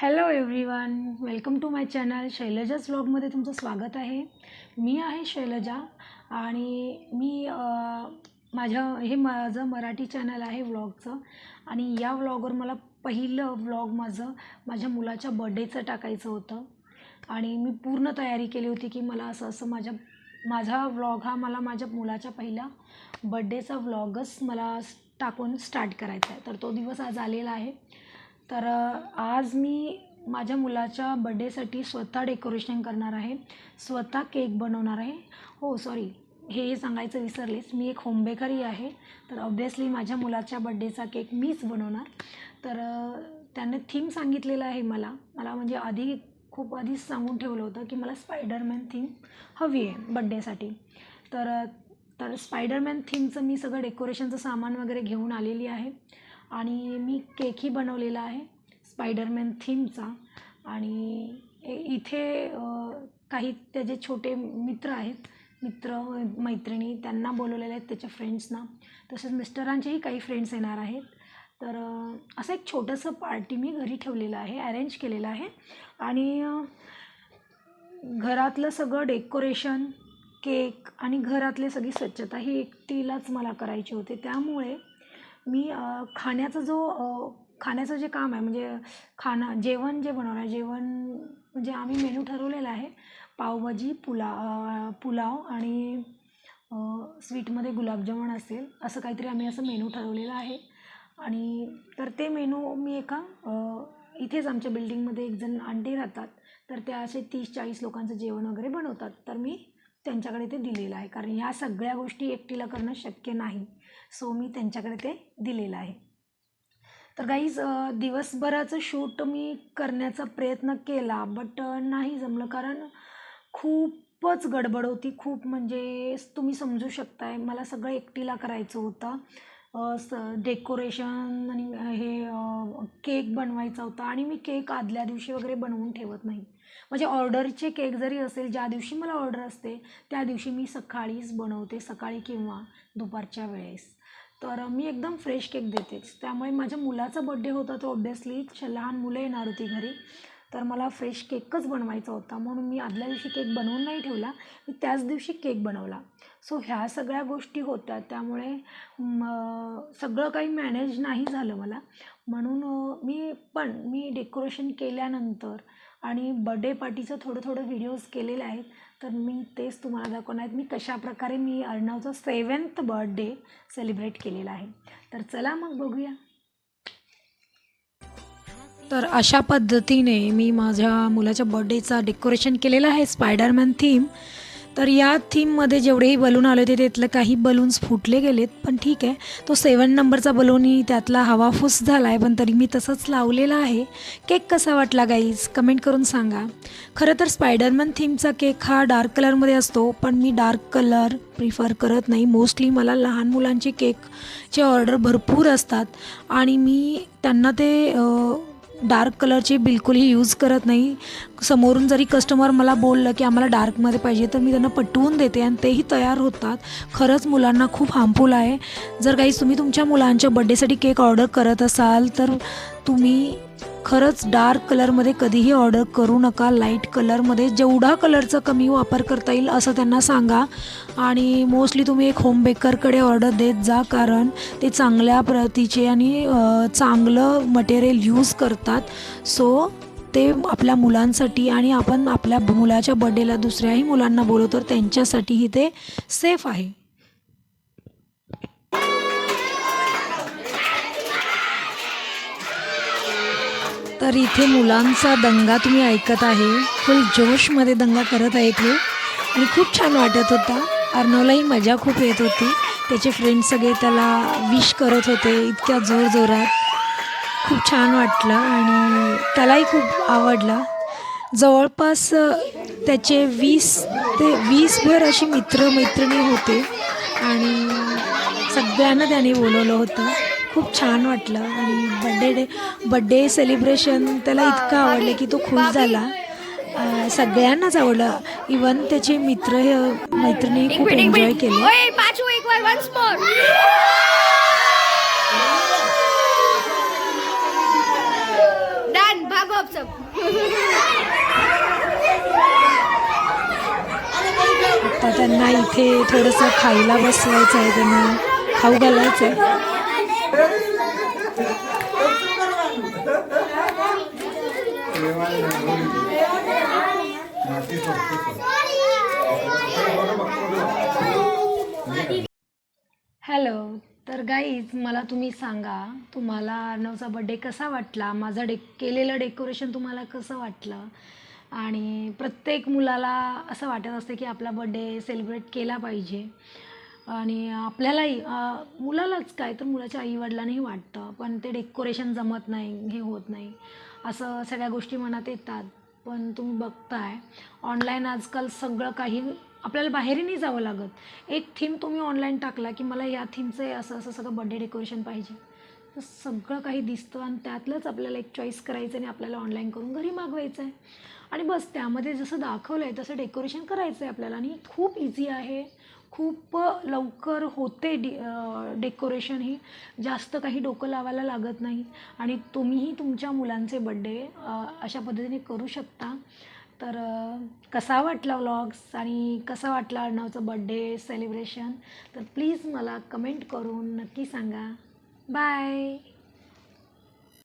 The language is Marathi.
Hello everyone welcome to my channel शैलजाच व्लॉगमध्ये तुमचं स्वागत आहे. मी आहे शैलजा आणि मी माझ्या हे माझं मराठी चॅनल आहे व्लॉगचं आणि या व्लॉगवर मला पहिलं व्लॉग माझं माझ्या मुलाच्या बड्डेचं टाकायचं होतं. आणि मी पूर्ण तयारी केली होती की मला असं असं माझ्या माझा व्लॉग हा मला माझ्या मुलाच्या पहिल्या बड्डेचा व्लॉगच मला टाकून स्टार्ट करायचा आहे. तर तो दिवस आज आलेला आहे. तर आज मी माझ्या मुलाच्या बड्डेसाठी स्वतः डेकोरेशन करणार आहे. स्वतः केक बनवणार आहे. हो सॉरी हे सांगायचं विसरलेच. मी एक होम बेकरी आहे. तर ऑब्वियसली माझ्या मुलाच्या बड्डेचा केक मीच बनवणार. तर त्याने थीम सांगितलेलं आहे मला. मला म्हणजे आधी खूप आधीच सांगून ठेवलं होतं की मला स्पायडरमॅन थीम हवी आहे बड्डेसाठी तर तर स्पायडरमॅन थीमचं मी सगळं डेकोरेशनचं सामान वगैरे घेऊन आलेली आहे. आणि मी केकही बनवलेला आहे स्पायडरमॅन थीमचा आणि इथे काही त्याचे छोटे मित्र आहेत मित्र मैत्रिणी त्यांना बोलवलेले आहेत त्याच्या फ्रेंड्सना तसेच मिस्टरांचेही काही फ्रेंड्स येणार आहेत. तर असं एक छोटंसं पार्टी मी घरी ठेवलेलं आहे अरेंज केलेलं आहे. आणि घरातलं सगळं डेकोरेशन केक आणि घरातले सगळी स्वच्छता ही एकटीलाच मला करायची होती. त्यामुळे मी खाण्याचा जो खाण्याचं जे काम आहे म्हणजे खाना जेवण जे बनवणार आहे जेवण म्हणजे आम्ही मेनू ठरवलेला आहे पावभाजी पुला पुलाव आणि स्वीटमध्ये गुलाबजामुन असेल असं काहीतरी आम्ही असं मेनू ठरवलेलं आहे. आणि तर ते मेनू मी एका इथेच आमच्या बिल्डिंगमध्ये एकजण आंटी राहतात तर त्या असे तीस चाळीस लोकांचं जेवण वगैरे बनवतात. तर मी त्यांच्याकडे ते दिलेलं आहे. कारण ह्या सगळ्या गोष्टी एकटीला करणं शक्य नाही. सो मी त्यांच्याकडे ते दिलेलं आहे. तर गाईज दिवसभराचं शूट मी करण्याचा प्रयत्न केला बट नाही जमलं. कारण खूपच गडबड होती. खूप म्हणजे तुम्ही समजू शकताय मला सगळं एकटीला करायचं होतं. स डेकोरेशन आणि हे केक बनवायचा होता. आणि मी केक आदल्या दिवशी वगैरे बनवून ठेवत नाही. म्हणजे ऑर्डरचे केक जरी असेल ज्या दिवशी मला ऑर्डर असते त्या दिवशी मी सकाळीच बनवते सकाळी किंवा दुपारच्या वेळेस. तर मी एकदम फ्रेश केक देतेच. त्यामुळे माझ्या मुलाचा बड्डे होता तो ऑब्वियसली लहान मुलं येणार होती घरी. तर मला फ्रेश केकच बनवायचा होता. म्हणून मी आदल्या दिवशी केक बनवून नाही ठेवला मी त्याच दिवशी केक बनवला. सो ह्या सगळ्या गोष्टी होत्या. त्यामुळे सगळं काही मॅनेज नाही झालं मला. म्हणून मी पण मी डेकोरेशन केल्यानंतर आणि बड्डे पार्टीचं थोडं थोडं व्हिडिओज केलेले आहेत तर मी तेच तुम्हाला दाखवणार आहेत मी कशाप्रकारे मी अर्णवचा सेवन्थ बर्थडे सेलिब्रेट केलेला आहे. तर चला मग बघूया. तर अशा पद्धतीने मी माझ्या मुलाच्या बर्थडेचा डेकोरेशन केलेलं आहे स्पायडरमॅन थीम तर या थीममध्ये जेवढेही बलून आले होते त्यातलं काही बलून्स फुटले गेलेत पण ठीक आहे. तो सेवन नंबरचा बलूनही त्यातला हवाफूस झाला आहे पण तरी मी तसंच लावलेला आहे. केक कसा वाटला गाईज कमेंट करून सांगा. खरं तर स्पायडरमॅन थीमचा केक हा डार्क कलरमध्ये असतो पण मी डार्क कलर प्रिफर करत नाही. मोस्टली मला लहान मुलांचे केकचे ऑर्डर भरपूर असतात. आणि मी त्यांना ते डार्क कलरचे बिलकुलही यूज करत नाही. समोरून जरी कस्टमर मला बोललं की आम्हाला डार्कमध्ये पाहिजे तर मी त्यांना पटवून देते आणि तेही तयार होतात. खरंच मुलांना खूप हार्मफुल आहे. जर काही तुम्ही तुमच्या मुलांच्या बड्डेसाठी केक ऑर्डर करत असाल तर तुम्ही खरंच डार्क कलरमध्ये कधीही ऑर्डर करू नका लाइट कलरमध्ये जेवढा कलरचा कमी वापर करता येईल असं त्यांना सांगा. आणि मोस्टली तुम्ही एक होम बेकरकडे ऑर्डर देत जा कारण ते चांगल्या प्रतीचे आणि चांगलं मटेरियल यूज करतात. सो ते आपल्या मुलांसाठी आणि आपण आपल्या मुलाच्या बड्डेला दुसऱ्याही मुलांना बोलवतो तर त्यांच्यासाठीही ते सेफ आहे. तर इथे मुलांचा दंगा तुम्ही ऐकत आहे. फुल जोशमध्ये दंगा करत आहेत हे आणि खूप छान वाटत होता. अर्णवलाही मजा खूप येत होती. त्याचे फ्रेंड्स सगळे त्याला विश करत होते. इतक्या जोरजोरात खूप छान वाटलं आणि त्यालाही खूप आवडला. जवळपास त्याचे वीस ते वीसभर अशी मित्र मैत्रिणी होते. आणि सगळ्यांना त्याने बोलवलं होतं. खूप छान वाटलं आणि बड्डे डे बड्डे सेलिब्रेशन त्याला इतकं आवडलं की तो खुश झाला. सगळ्यांनाच आवडलं. इवन त्याचे मित्र हे मैत्रिणी खूप एन्जॉय केले. ओए पाचू एक बार वन्स मोर डन भागो गपचप आता त्यांना इथे थोडंसं खायला बसवायचं आहे त्यांना खाऊ घालायचं आहे. हॅलो तर गाईज मला तुम्ही सांगा तुम्हाला अर्णवचा बड्डे कसा वाटला? माझं डे केलेलं डेकोरेशन तुम्हाला कसं वाटलं? आणि प्रत्येक मुलाला असं वाटत असतं की आपला बड्डे सेलिब्रेट केला पाहिजे. आणि आपल्यालाही मुलालाच काय तर मुलाच्या आईवडिलांनाही वाटतं पण ते डेकोरेशन जमत नाही हे होत नाही. असं सगळ्या गोष्टी मनात येतात पण तुम्ही बघताय ऑनलाईन आजकाल सगळं काही आपल्याला बाहेरही नाही जावं लागत. एक थीम तुम्ही ऑनलाईन टाकला की मला या थीमचं असं असं सगळं बड्डे डेकोरेशन पाहिजे. तर सगळं काही दिसतं आणि त्यातलंच आपल्याला एक चॉईस करायचं आणि आपल्याला ऑनलाईन करून घरी मागवायचं आहे आणि बस त्यामध्ये जसं दाखवलं आहे तसं डेकोरेशन करायचं आहे आपल्याला. आणि खूप इझी आहे. खूप लवकर होते डि डेकोरेशन ही. जास्त काही डोकं लावायला लागत नाही. आणि तुम्हीही तुमच्या मुलांचे बड्डे अशा पद्धतीने करू शकता. तर कसा वाटला व्लॉग्स आणि कसा वाटला अर्णवचं बड्डे सेलिब्रेशन तर प्लीज मला कमेंट करून नक्की सांगा. Bye.